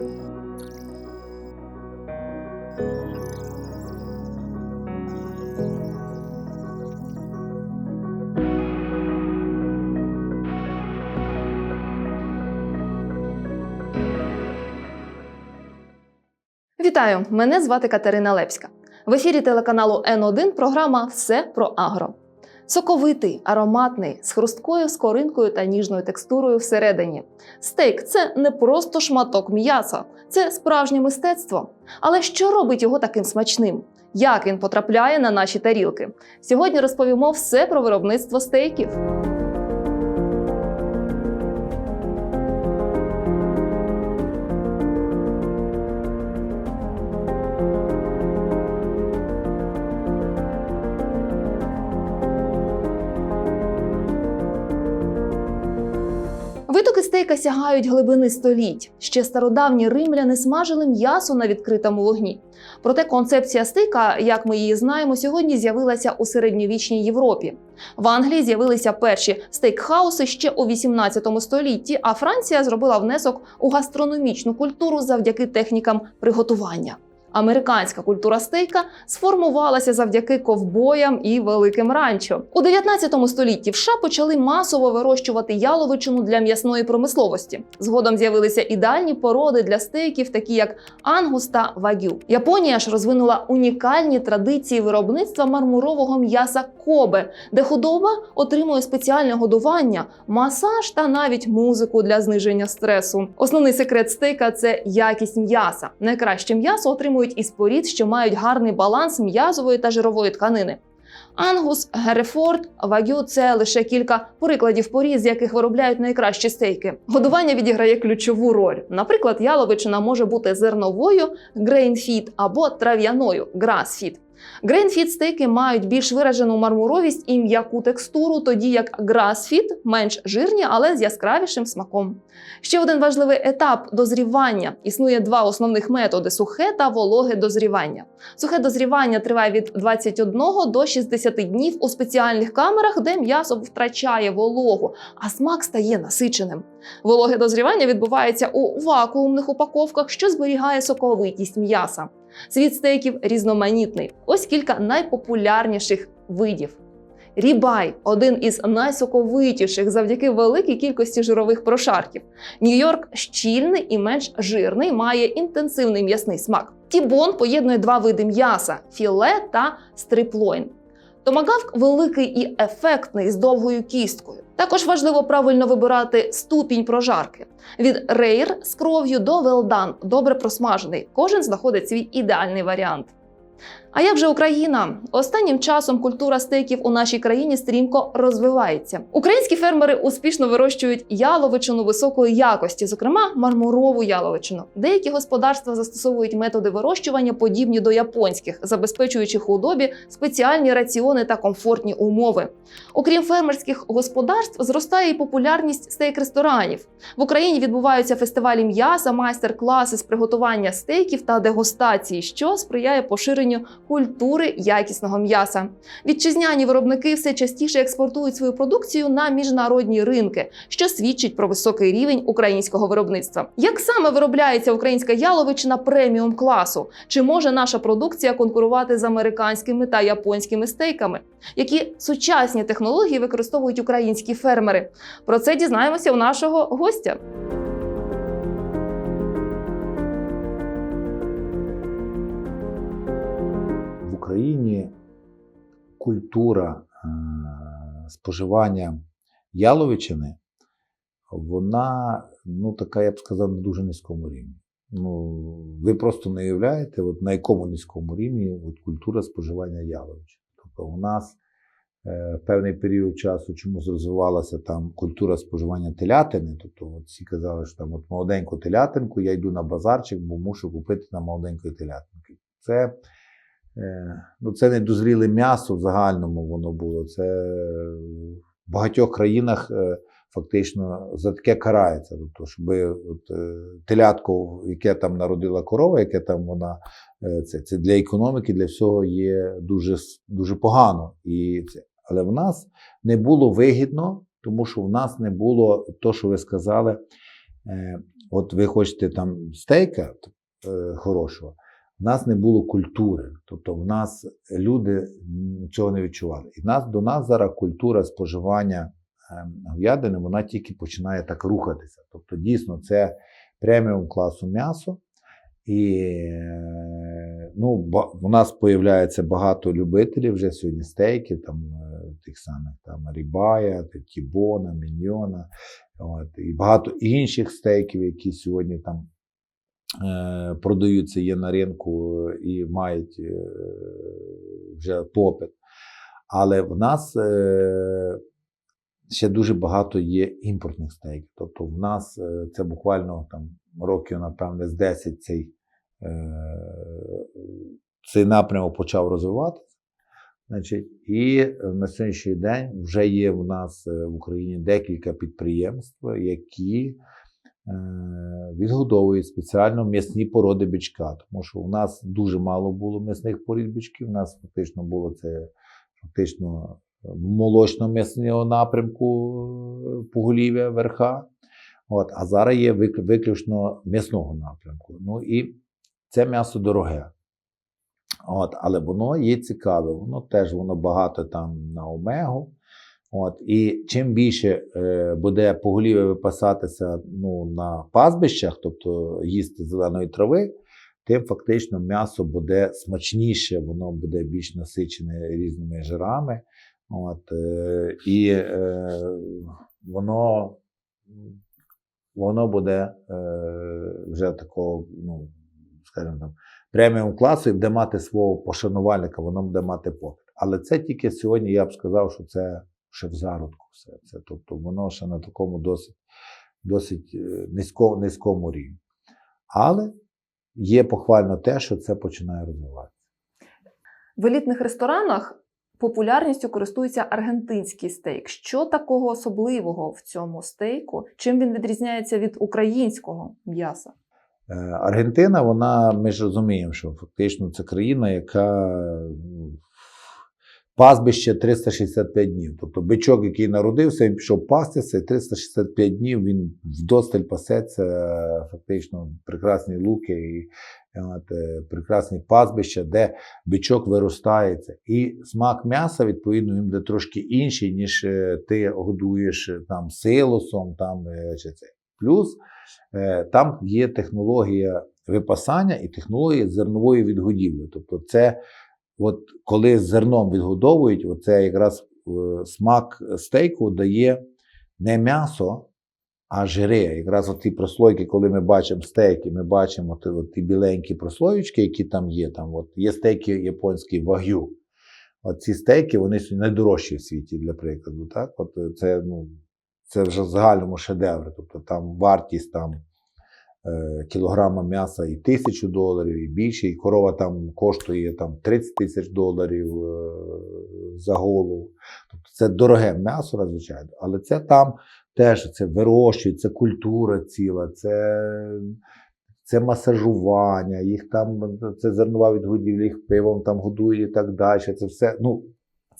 Вітаю! Мене звати Катерина Лепська. В ефірі телеканалу Н1 програма Все про агро. Соковитий, ароматний, з хрусткою скоринкою та ніжною текстурою всередині. Стейк це не просто шматок м'яса, це справжнє мистецтво. Але що робить його таким смачним? Як він потрапляє на наші тарілки? Сьогодні розповімо все про виробництво стейків. Витоки стейка сягають глибини століть. Ще стародавні римляни смажили м'ясо на відкритому вогні. Проте концепція стейка, як ми її знаємо, сьогодні з'явилася у середньовічній Європі. В Англії з'явилися перші стейкхауси ще у 18 столітті, а Франція зробила внесок у гастрономічну культуру завдяки технікам приготування. Американська культура стейка сформувалася завдяки ковбоям і великим ранчо. У 19 столітті в США почали масово вирощувати яловичину для м'ясної промисловості. Згодом з'явилися ідеальні породи для стейків, такі як ангус та вагю. Японія ж розвинула унікальні традиції виробництва мармурового м'яса кобе, де худоба отримує спеціальне годування, масаж та навіть музику для зниження стресу. Основний секрет стейка це якість м'яса. Найкраще м'ясо отримують із порід, що мають гарний баланс м'язової та жирової тканини. Ангус, Герефорд, Вагю це лише кілька прикладів порід, з яких виробляють найкращі стейки. Годування відіграє ключову роль. Наприклад, яловичина може бути зерновою, грейнфіт або трав'яною грасфіт. Грейнфіт стейки мають більш виражену мармуровість і м'яку текстуру, тоді як грасфіт менш жирні, але з яскравішим смаком. Ще один важливий етап дозрівання. Існує два основних методи: сухе та вологе дозрівання. Сухе дозрівання триває від 21 до 60 днів у спеціальних камерах, де м'ясо втрачає вологу, а смак стає насиченим. Вологе дозрівання відбувається у вакуумних упаковках, що зберігає соковитість м'яса. Світ стейків різноманітний. Ось кілька найпопулярніших видів. Рібай один із найсоковитіших завдяки великій кількості жирових прошарків. Нью-Йорк щільний і менш жирний, має інтенсивний м'ясний смак. Тібон поєднує два види м'яса філе та стриплойн. Томагавк великий і ефектний з довгою кісткою. Також важливо правильно вибирати ступінь прожарки. Від рейр з кров'ю до велдан добре просмажений. Кожен знаходить свій ідеальний варіант. А як же Україна? Останнім часом культура стейків у нашій країні стрімко розвивається. Українські фермери успішно вирощують яловичину високої якості, зокрема мармурову яловичину. Деякі господарства застосовують методи вирощування, подібні до японських, забезпечуючи худобі спеціальні раціони та комфортні умови. Окрім фермерських господарств, зростає і популярність стейк-ресторанів. В Україні відбуваються фестивалі м'яса, майстер-класи з приготування стейків та дегустації, що сприяє поширенню культури якісного м'яса. Вітчизняні виробники все частіше експортують свою продукцію на міжнародні ринки, що свідчить про високий рівень українського виробництва. Як саме виробляється українська яловичина преміум класу? Чи може наша продукція конкурувати з американськими та японськими стейками? Які сучасні технології використовують українські фермери? Про це дізнаємося у нашого гостя. Україні культура е, споживання яловичини, вона, ну, така, я б сказав, на дуже низькому рівні. Ну, ви просто не уявляєте, от на якому низькому рівні от культура споживання яловичини. Тобто у нас е, певний період часу чомусь розвивалася там культура споживання телятини. Тобто от всі казали, що там от молоденьку телятинку, я йду на базарчик, бо мушу купити на молоденької телятинки. Це Ну, це не дозріле м'ясо в загальному воно було. Це в багатьох країнах е, фактично за таке карається. Тобто, щоб от, е, телятко, яке там народила корова, яке там вона е, це, це для економіки, для всього є дуже, дуже погано. І це, але в нас не було вигідно, тому що в нас не було то, що ви сказали. е, от ви хочете там стейка е, хорошого, в нас не було культури. Тобто в нас люди цього не відчували. І нас, до нас зараз культура споживання е, говядини, вона тільки починає так рухатися. Тобто, дійсно, це преміум класу м'ясо. І ну, у нас появляється багато любителів вже сьогодні стейків, там е, тих самих там рібая, тібона, міньйона, і багато інших стейків, які сьогодні там продаються, є на ринку е, і мають е, вже попит. Але в нас е, ще дуже багато є імпортних стейків. Тобто в нас е, це буквально там років, напевне, з 10 цей, е, цей напрямок почав розвиватися. Значить, і е, на сьогоднішній день вже є в нас е, в Україні декілька підприємств, які е, відгодовують спеціально м'ясні породи бичка. Тому що у нас дуже мало було м'ясних порід бичків. У нас фактично було це фактично молочно-м'ясного напрямку е, поголів'я верха. От, а зараз є виключно м'ясного напрямку. Ну і це м'ясо дороге. От, але воно є цікаве, воно теж воно багато там на омегу. От, і чим більше е, буде поголів'я випасатися ну, на пастбищах, тобто їсти зеленої трави, тим фактично м'ясо буде смачніше, воно буде більш насичене різними жирами. От, е, і е, воно, воно буде е, вже такого, ну, скажімо там, преміум класу і буде мати свого пошанувальника, воно буде мати попит. Але це тільки сьогодні я б сказав, що це ще в зародку все. Це, тобто воно ще на такому досить, досить е, низько, низькому рівні. Але є похвально те, що це починає розвиватися. В елітних ресторанах популярністю користується аргентинський стейк. Що такого особливого в цьому стейку? Чим він відрізняється від українського м'яса? Е, Аргентина, вона, ми ж розуміємо, що фактично це країна, яка ну, пастбище 365 днів. Тобто бичок, який народився, він пішов пастися, і 365 днів він вдосталь пасеться, е, фактично прекрасні луки і от, е, прекрасні пастбища, де бичок виростається. І смак м'яса, відповідно, він буде трошки інший, ніж е, ти годуєш е, там силосом, там е, чи це. Плюс е, там є технологія випасання і технологія зернової відгодівлі. Тобто, це от коли зерном відгодовують, оце якраз е, смак стейку дає не м'ясо, а жири. Якраз от ті прослойки, коли ми бачимо стейки, ми бачимо от, от ті біленькі прослоєчки, які там є. Там, от, є стейки японські вагю. От ці стейки, вони найдорожчі в світі, для прикладу. Так? От це, ну, це вже в загальному шедевр. Тобто там вартість там, кілограма м'яса і тисячу доларів, і більше, і корова там коштує там, 30 тисяч доларів е, за голову. Тобто це дороге м'ясо, надзвичайно. Але це там теж це вирощують, це культура ціла, це, це масажування, їх там, це зернова відгодівля, їх пивом там годують і так далі. Це все. Ну,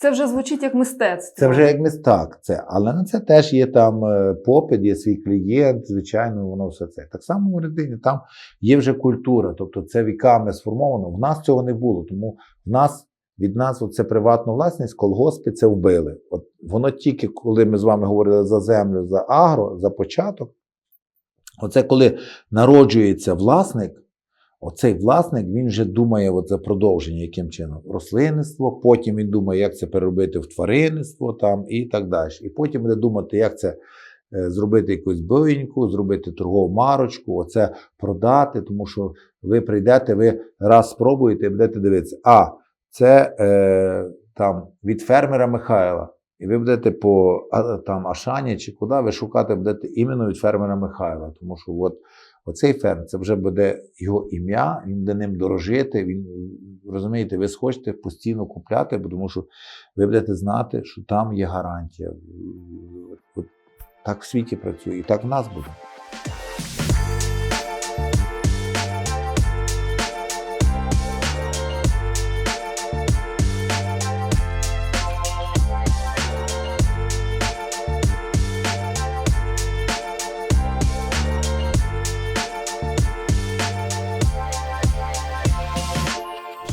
Це вже звучить як мистецтво. це вже як містак, це, але на це теж є там е, попит, є свій клієнт, звичайно, воно все це. Так само в Ордині там є вже культура, тобто це віками сформовано. В нас цього не було, тому в нас від нас це приватна власність, колгоспи це вбили. От воно тільки коли ми з вами говорили за землю, за агро, за початок. Оце коли народжується власник, Оцей власник він вже думає от за продовження, яким чином рослинництво, потім він думає, як це переробити в тваринництво там, і так далі. І потім буде думати, як це е, зробити якусь бойньку, зробити торгову марочку, оце продати, тому що ви прийдете, ви раз спробуєте і будете дивитися, а це е, там від фермера Михайла. І ви будете по там Ашані чи куди ви шукати будете іменно від фермера Михайла, тому що от Оцей ферм це вже буде його ім'я, він буде ним дорожити. Він розумієте, ви схочете постійно купляти, бо тому що ви будете знати, що там є гарантія. От так в світі працює, і так в нас буде.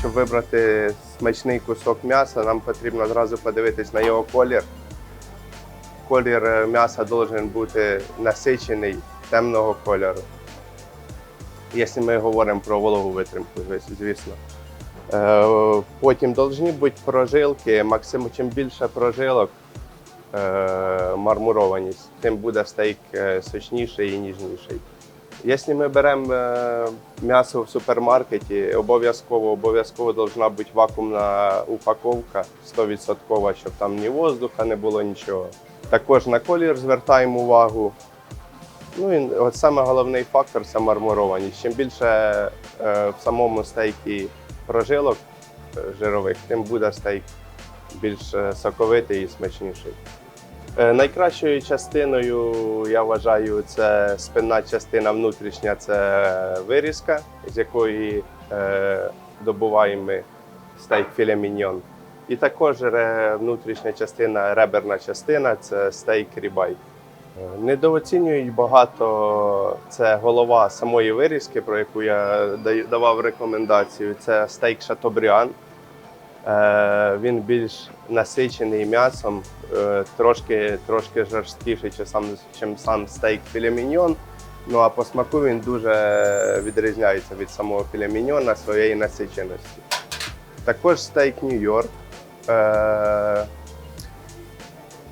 Вибрати смачний кусок м'яса, нам потрібно одразу подивитись на його колір. Колір е, м'яса має бути насичений темного кольору. Якщо ми говоримо про вологу витримку, звісно. Е, Потім повинні бути прожилки. Максимум, чим більше прожилок, е, мармурованість, тим буде стейк сочніший і ніжніший. Якщо ми беремо е, м'ясо в супермаркеті, обов'язково обов'язково повинна бути вакуумна упаковка 100%, щоб там ні воздуха не було нічого. Також на колір звертаємо увагу. Ну і от саме головний фактор це мармурованість. Чим більше е, в самому стейкі прожилок е, жирових, тим буде стейк більш е, соковитий і смачніший. Е, Найкращою частиною, я вважаю, це спинна частина внутрішня це вирізка, з якої е, добуваємо стейк філе міньйон. І також внутрішня частина, реберна частина це стейк рібай. Е, Недооцінюють багато це голова самої вирізки, про яку я давав рекомендацію. Це стейк шатобріан. Е, Він більш насичений м'ясом, е, трошки, трошки жорсткіший, ніж сам, сам стейк філе Ну а по смаку він дуже відрізняється від самого філе своєї насиченості. Також стейк Нью-Йорк. Е,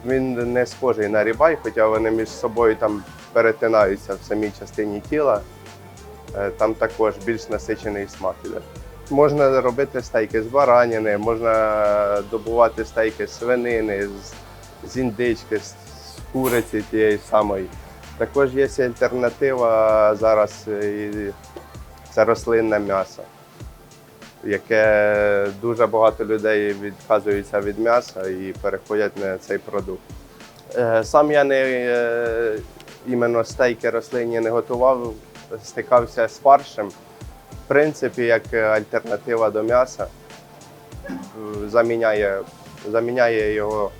Він не схожий на рібай, хоча вони між собою там перетинаються в самій частині тіла. Там також більш насичений смак іде. Можна робити стейки з баранини, можна добувати стейки з свинини, з, з індички, з, куриці тієї самої. Також є альтернатива зараз е, це рослинне м'ясо, яке дуже багато людей відказуються від м'яса і переходять на цей продукт. Е, Сам я не е, іменно стейки рослинні не готував, стикався з фаршем. Принципі, як альтернатива до м'яса, е, заміняє, заміняє його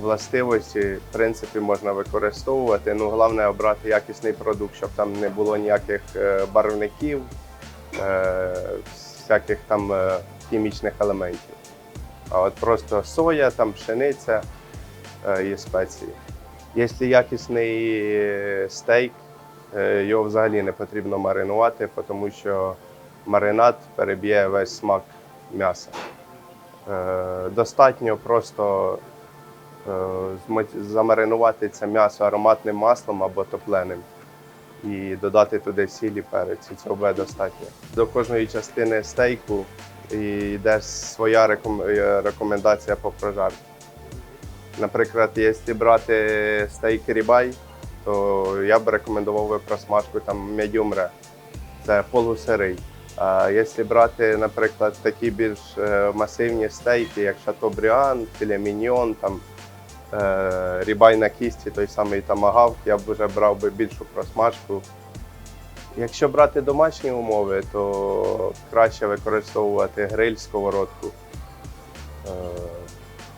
властивості, в принципі, можна використовувати. Ну, головне обрати якісний продукт, щоб там не було ніяких е, барвників, е, всяких там е, хімічних елементів. А от просто соя, там пшениця е, і спеції. Якщо якісний е, стейк, е, його взагалі не потрібно маринувати, тому що маринад переб'є весь смак м'яса. Е, Достатньо просто е, замаринувати це м'ясо ароматним маслом або топленим і додати туди сіль і перець. Цього буде достатньо. До кожної частини стейку йде своя е, рекомендація по прожарці. Наприклад, якщо брати стейк рібай, то я б рекомендував би просмажку там medium rare. Це полусирий. А якщо брати, наприклад, такі більш е, масивні стейки, як шатобріан, філе міньйон, там е, рібай на кісті, той самий тамагавк, я б вже брав би більшу просмажку. Якщо брати домашні умови, то краще використовувати гриль, сковородку. Е,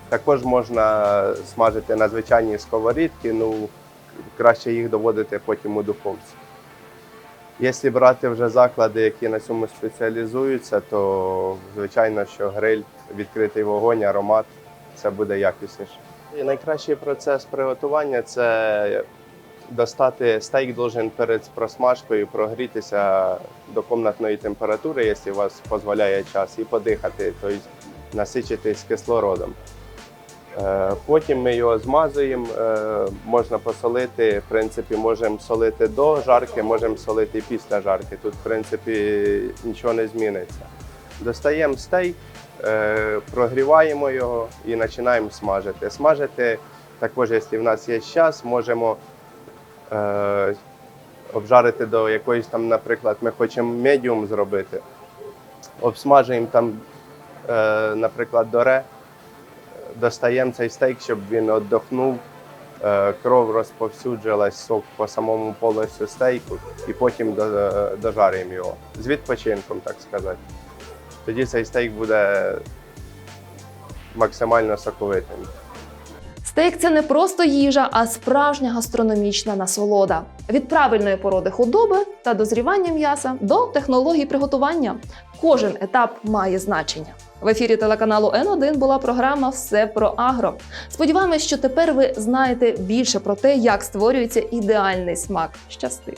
також можна смажити на звичайній сковорідці, ну краще їх доводити потім у духовці. Якщо брати вже заклади, які на цьому спеціалізуються, то звичайно, що гриль, відкритий вогонь, аромат це буде якісніше. І найкращий процес приготування це достати стейк должен перед просмажкою прогрітися до комнатної температури, якщо у вас дозволяє час, і подихати, тобто насичитись кислородом. Е, Потім ми його змазуємо, е, можна посолити. В принципі, можемо солити до жарки, можемо солити після жарки. Тут, в принципі, нічого не зміниться. Достаємо стейк, е, прогріваємо його і починаємо смажити. Смажити також, якщо в нас є час, можемо обжарити до якоїсь там, наприклад, ми хочемо медіум зробити. Обсмажуємо там, наприклад, доре достаємо цей стейк, щоб він віддохнув, е, кров розповсюджилась, сок по самому полосю стейку, і потім до- дожарюємо його з відпочинком, так сказати. Тоді цей стейк буде максимально соковитим. Стейк це не просто їжа, а справжня гастрономічна насолода. Від правильної породи худоби та дозрівання м'яса до технологій приготування. Кожен етап має значення. В ефірі телеканалу Н1 була програма Все про агро. Сподіваємось, що тепер ви знаєте більше про те, як створюється ідеальний смак. Щасти!